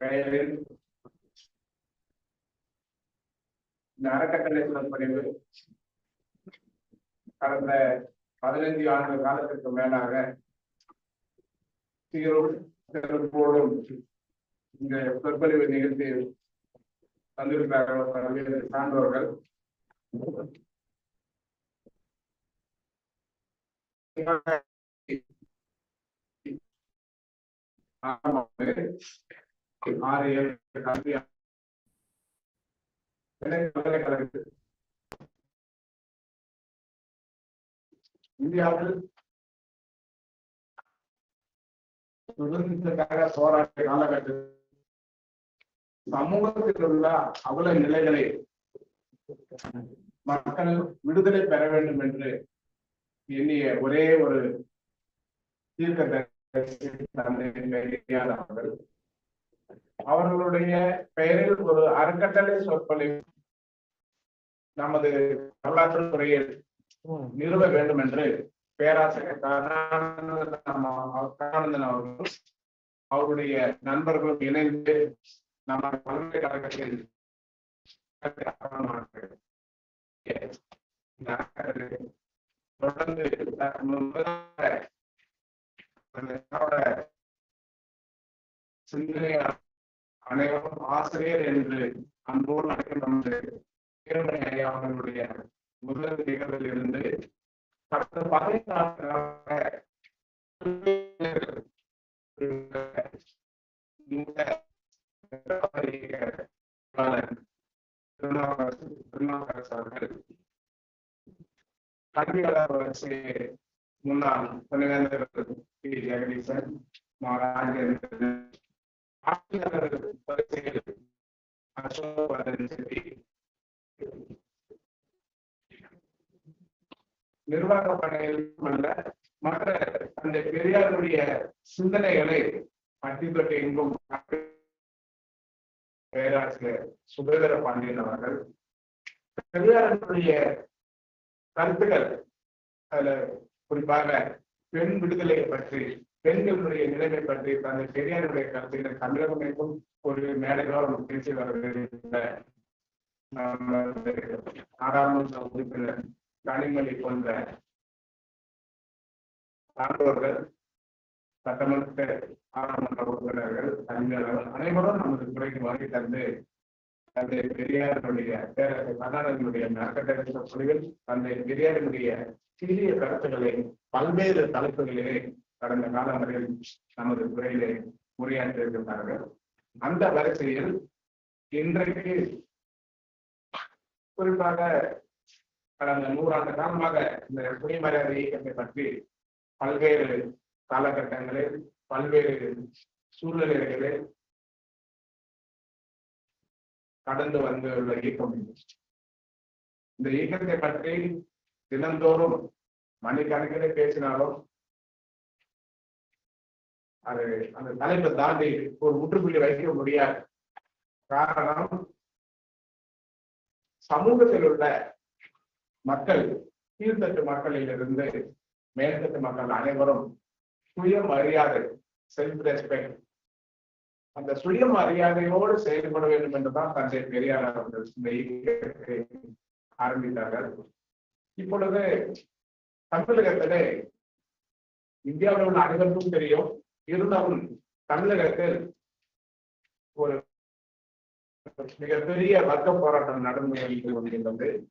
பெயரில் இந்த அறக்கட்டளை சொற்பொழிவு கடந்த பதினைந்து ஆண்டு காலத்திற்கு மேலாக சீரும் சிறப்போடும் இந்த சொற்பொழிவு நிகழ்த்தி வந்திருக்கிறார்கள் பல்வேறு சான்றோர்கள் ஆறு ஏழு கல்வி பல்கலைக்கழகத்தில் இந்தியாவில் சுதந்திரத்துக்காக போராட்ட காலகட்டத்தில் சமூகத்தில் உள்ள அவல நிலைகளை மக்கள் விடுதலை பெற வேண்டும் என்று எண்ணிய ஒரே ஒரு தீர்க்க அவர்கள் அவர்களுடைய பெயரில் ஒரு அறக்கட்டளை சொற்பொழிவு நமது வரலாற்று துறையில் நிறுவ வேண்டும் என்று பேராசிரியர் கருணானந்தன் அவர்கள் அவருடைய நண்பர்களும் இணைந்து நம்ம பல்கலைக்கழகத்தில் தொடர்ந்து சிந்தனை அனைவரும் ஆசிரியர் என்று அன்போடு அழைக்கும் வீரமணி ஐயா அவர்களுடைய முதல் நிகழ்வில் இருந்து கடந்த பதினைந்து ஆண்டுகளாக கல்வியாளர் வரிசை முன்னாள் துணைவேந்தர் பி. ஜெகதீசன் மாராஜன் வரிசையில் செட்டி நிர்வாக பணியில் அல்ல மற்ற அந்த பெரியாருடைய சிந்தனைகளை அட்டிப்பட்டு எங்கும் பேராசிரியர் சுபேதர பாண்டியன் அவர்கள் பெரியாருடைய கருத்துக்கள் அதுல குறிப்பாக பெண் விடுதலையை பற்றி பெண்களுடைய நிலைமை பற்றி தந்தை பெரியாருடைய கருத்துக்களை தமிழகம் எங்கும் ஒரு மேடைகளோடு பேசி வருகின்ற நாடாளுமன்ற உறுப்பினர் கனிமொழி போன்ற சான்றோர்கள் சட்டமன்ற நாடாளுமன்ற உறுப்பினர்கள் அறிஞர்கள் அனைவரும் நமது துறைக்கு வருகை தந்து தந்தை பெரியாருடைய பேரரசு கர்நாடகனுடைய அறக்கட்டளை தந்தை பெரியாருடைய சிறிய கருத்துக்களை பல்வேறு தலைப்புகளிலே கடந்த காலங்களில் நமது துறையிலே உரையாற்றியிருக்கிறார்கள் அந்த வரிசையில் இன்றைக்கு குறிப்பாக கடந்த நூறாண்டு காலமாக இந்த சுயமரியாதை இயக்கத்தை பற்றி பல்வேறு காலகட்டங்களில் பல்வேறு சூழ்நிலைகளில் கடந்து வந்துள்ள இயக்கம் இந்த இயக்கத்தை பற்றி தினந்தோறும் மணிக்கணக்கிலே பேசினாலும் அது அந்த தலைப்பை தாண்டி ஒரு முற்றுப்புள்ளி வைக்க முடியாது. காரணம் சமூகத்தில் உள்ள மக்கள் கீழ்த்தட்டு மக்களிலிருந்து மேல்தட்டு மக்கள் அனைவரும் சுயமரியாதை செல்ஃப் ரெஸ்பெக்ட் அந்த சுயமரியாதையோடு செயல்பட வேண்டும் என்றுதான் தந்தை பெரியார் அவர்கள் இந்த இயக்கத்தை ஆரம்பித்தார்கள். இப்பொழுது தமிழகத்திலே இந்தியாவில் உள்ள அனைவருக்கும் தெரியும் இருந்தாலும் தமிழகத்தில் ஒரு மிகப்பெரிய வர்க்க போராட்டம் நடந்து வருகின்றது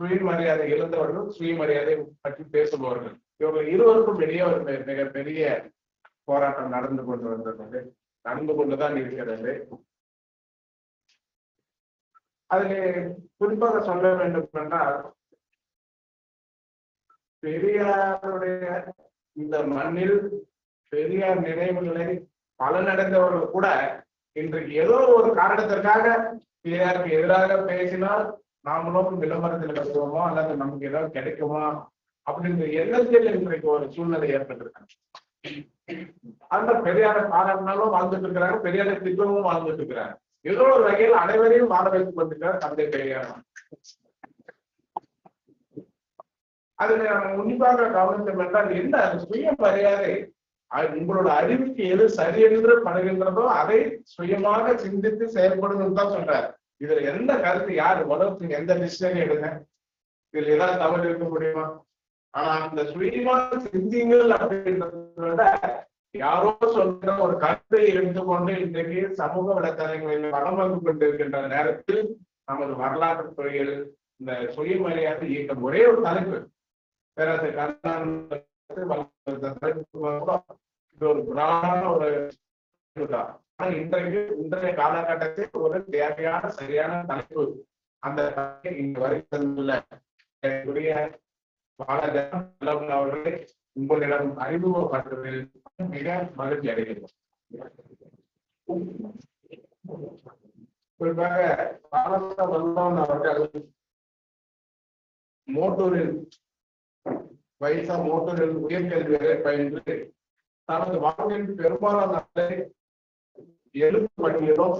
சுயமரியாதை இழந்தவர்கள் சுயமரியாதை பற்றி பேசுபவர்கள். இவர்கள் இருவருக்கும் இடையே ஒரு மிகப்பெரிய போராட்டம் நடந்து கொண்டு வந்திருந்தது. நடந்து கொண்டுதான் இருக்கிறது. அதிலே குறிப்பாக சொல்ல வேண்டும் என்றால் பெரியாருடைய இந்த மண்ணில் பெரியார் நினைவுகளை பலனடைந்தவர்கள் கூட இன்றைக்கு ஏதோ ஒரு காரணத்திற்காக பெரியாருக்கு எதிராக பேசினால் நாமளும் விளம்பரத்தில் கட்டுவோமோ அல்லது நமக்கு ஏதாவது கிடைக்குமா? அப்படின்ற எண்ணத்தில் இன்றைக்கு ஒரு சூழ்நிலை ஏற்பட்டிருக்காங்க அந்த பெரியாரை பாராட்டினாலும் வாழ்ந்துட்டு இருக்கிறாங்க பெரியாரை திட்டமும் வாழ்ந்துட்டு இருக்கிறாங்க ஏதோ ஒரு வகையில் அனைவரையும் வாழ வைத்துக் கொண்டிருக்கிறார் தந்தை பெரியார். அதுல நம்ம உன்னிப்பாக கவனித்தோம் என்றால் என்ன சுய மரியாதை உங்களோட அறிவுக்கு எது சரி என்று படுகின்றதோ அதை சுயமாக சிந்தித்து செயல்படணும்னு தான் சொல்றாரு. இதுல எந்த கருத்து யார் உலகத்துக்கு எந்த டிசிஷன் எடுங்க? இதுல ஏதாவது தவறு இருக்க முடியுமா? ஆனா அந்த சுயமாக சிந்திங்கள் அப்படின்றத விட யாரோ சொல்ற ஒரு கருத்தை எடுத்துக்கொண்டு இன்றைக்கு சமூக வலைத்தளங்களில் வளம் வந்து கொண்டிருக்கின்ற நேரத்தில் நமது வரலாற்று துறையில் இந்த சுயமரியாதை இயக்கம் ஒரே ஒரு தலைப்பு. பேராசிரியர் கருணாநிதி ஒரு புராண ஒரு இன்றைக்கு இன்றைய காலகட்டத்தில் ஒரு தேவையான சரியான தலைப்பு அந்த தலைப்பை இங்க என்னுடைய அவர்களை உங்களிடம் அறிமுகப்படுத்துவதில் மிக மகிழ்ச்சி அடைகிறோம் குறிப்பாக பாலத்த வல்லவன் அவர்கள் மோட்டூரில் வைசா மோட்டூரில் உயர்கல்வி வரை பயின்று தனது வாழ்வில் பெரும்பாலான எழுத்து பணியிலும்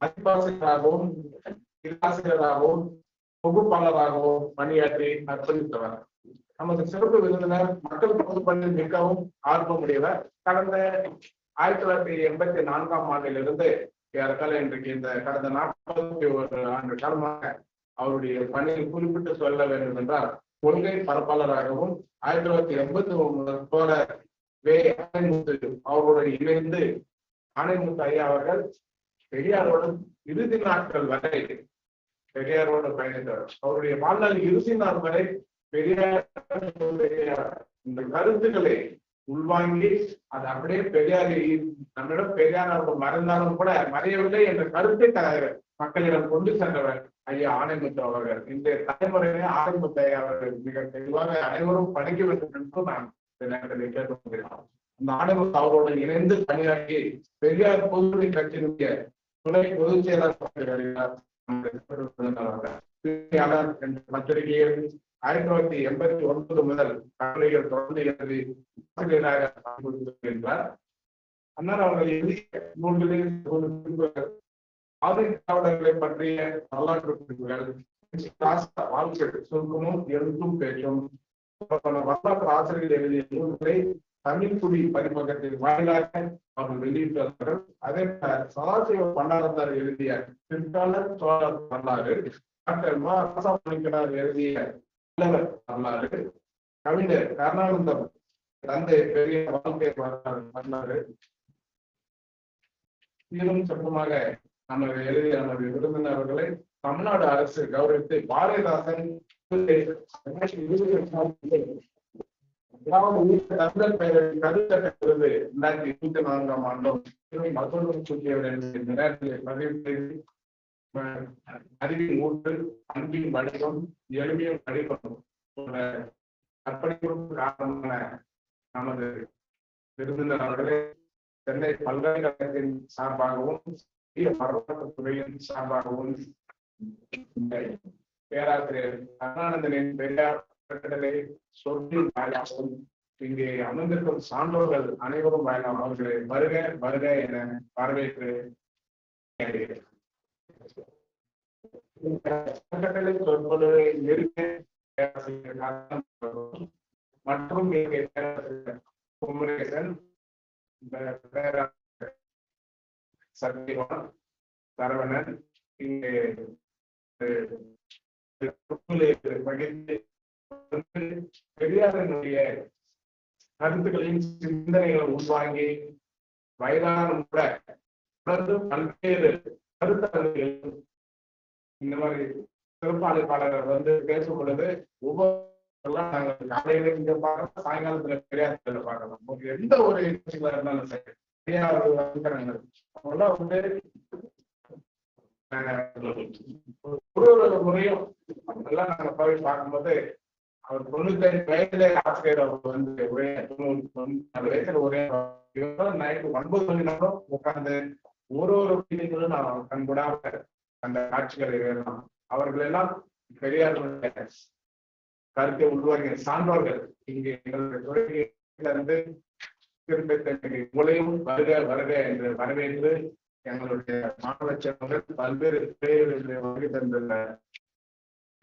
பதிப்பாசிரியராகவும் இலாசிரியராகவும் தொகுப்பாளராகவும் பணியாற்றி அர்ப்பணித்தவர். நமது சிறப்பு விருந்தினர் மக்கள் பொதுப்பணியில் மிகவும் ஆர்வமுடையவர். கடந்த ஆயிரத்தி தொள்ளாயிரத்தி எண்பத்தி நான்காம் ஆண்டிலிருந்து ஏற்கால இன்றைக்கு இந்த கடந்த நாற்பத்தி ஒரு ஆண்டு காலமாக அவருடைய பணியில் குறிப்பிட்டு சொல்ல வேண்டும் என்றால் கொள்கை பரப்பாளராகவும் ஆயிரத்தி தொள்ளாயிரத்தி எண்பத்தி ஒன்பது போல வே. ஆணைமுத்து அவருடன் இணைந்து ஆணைமுத்து ஐயா அவர்கள் பெரியாரோடு இறுதி நாட்கள் வரை பெரியாரோடு பயணித்தவர் அவருடைய வாழ்நாள் இறுதி நாள் வரை பெரியார் இந்த கருத்துக்களை உள்வாங்கி அது அப்படியே பெரியார் நம்மிடம் பெரியார் அவர்கள் மறந்தாலும் கூட மறையவில்லை என்ற கருத்தை த- மக்களிடம் கொண்டு சென்றவர் ஐயா ஆணைமுத்து அவர்கள். இந்த தலைமுறையிலே ஆணைமுத்து ஐயா அவர்கள் மிக தெளிவாக அனைவரும் படிக்க வேண்டும் என்று நான் இந்த நேரத்தில் கேட்டுக்கொள்கிறேன் அந்த ஆணைமுத்து அவர்களுடன் இணைந்து பணியாற்றி பெரியார் பொதுவுடைய கட்சியினுடைய துணை பொதுச் செயலாளர் என்ற பத்திரிகையில் ஆயிரத்தி தொள்ளாயிரத்தி எண்பத்தி ஒன்பது முதல் கட்டுரைகள் தொடர்ந்து எழுதி ஆசிரியராக பணிபுரிந்திருக்கின்றார். அன்னார் அவர்கள் எழுதிய நூல்களில் ஒரு குறிப்புகள் பற்றிய வரலாற்று குறிப்புகள் வாழ்க்கை சுருக்கமும் எழுத்தும் பேச்சும் வரலாற்று ஆசிரியர்கள் எழுதிய நூல்களை தமிழ் குடி பதிப்பகத்தின் வாயிலாக அவர்கள் வெளியிட்டார்கள் அதே போல சதாசிவ பண்டாரத்தார் எழுதிய பிற்காலர் சோழர் வரலாறு டாக்டர் மா. ராசாமணிக்கனார் எழுதிய புலவர் வரலாறு கவிஞர் கருணானந்தம் தந்தை பெரிய வாழ்க்கை வரலாறு வரலாறு. சீரும் சொற்பமாக நமது எழுதிய நமது விருந்தினர் தமிழ்நாடு அரசு கௌரவித்து பாரதிதாசன் தமிழர் பெயரில் கருத்தட்ட விருது இரண்டாயிரத்தி இருபத்தி நான்காம் ஆண்டும். மற்றொரு சூட்டியவர் என்ற நேரத்தில் பதிவு செய்து அறிவின் ஊற்று அன்பின் வடிவம் எளிமையும் வடிவம் போன்ற அர்ப்பணிப்புக்கு காரணமான நமது விருந்தினர் அவர்களே சென்னை பல்கலைக்கழகத்தின் சார்பாகவும் இந்திய வரலாற்று துறையின் சார்பாகவும் பேராசிரியர் கருணானந்தனின் பெரியார் கட்டளை சொற்பின் வாயிலாகவும் இங்கே அமர்ந்திருக்கும் சான்றோர்கள் அனைவரும் வாயிலாக அவர்களை வருக வருக என வரவேற்று கட்டளை சொற்பொழுவை நிறுத்த மற்றும் இங்கே பேராசிரியர் குமரேசன் பேராசிரியர் சக்திவான் சரவணன் இங்கே பகிர்ந்து பெரியாரனுடைய கருத்துக்களையும் சிந்தனைகளை உள்வாங்கி வயதான கூட தொடர்ந்து பல்வேறு கருத்தரங்குகள் இந்த மாதிரி சிறப்பு வந்து பேசும் பொழுது ஒவ்வொரு நாங்கள் காலையில இங்க பார்க்கலாம் சாயங்காலத்துல பெரியார் தெருல எந்த ஒரு நிகழ்ச்சிகளா இருந்தாலும் சரி. பெரியார் அவங்களாம் வந்து ஒரு ஒரு முறையும் எல்லாம் நாங்க போய் பார்க்கும்போது அவர் தொண்ணூத்தி வயதுல ஆசிரியர் அவர் வந்து ஒரே தொண்ணூறு வயசுல ஒரே நைட்டு ஒன்பது மணி நேரம் உட்கார்ந்து ஒரு ஒரு வீடுகளும் நான் கண்கூடாக அந்த காட்சிகளை வேணும். அவர்கள் எல்லாம் பெரியார்களுடைய கருத்தை உள்வாங்க சான்றோர்கள். இங்கே எங்களுடைய துறையில இருந்து திரும்ப திரும்பி உங்களையும் வருக வருக என்று வரவேற்று எங்களுடைய மாணவ செல்வங்கள் பல்வேறு துறைகளில் வருகை தந்துள்ள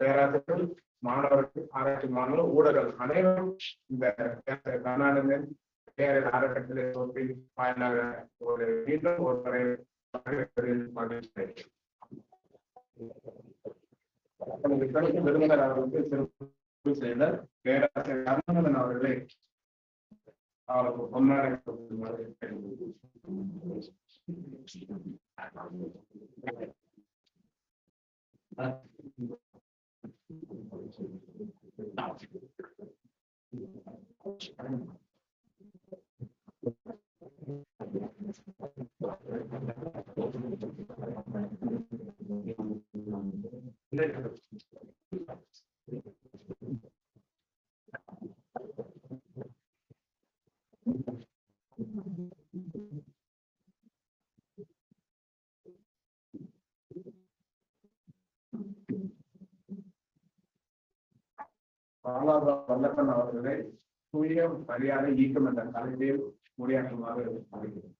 பேராசிரியர்கள் மாணவர்கள் ஆராய்ச்சி மாணவர்கள் ஊடகங்கள் அனைவரும் இந்த கர்நாடகன் பேரில் அறக்கட்டளை தொகுப்பின் வாயிலாக ஒரு மீண்டும் ஒரு முறை வரவேற்பதில் மகிழ்ச்சி நமது விருந்தினர் அவர்களுக்கு சிறப்பு செய்த I'm not. பாலாபா அவர்களை தூய மரியாதை ஈக்கம் என்ற தலைப்பில் உரையாற்றுமாறு அழைக்கிறேன்.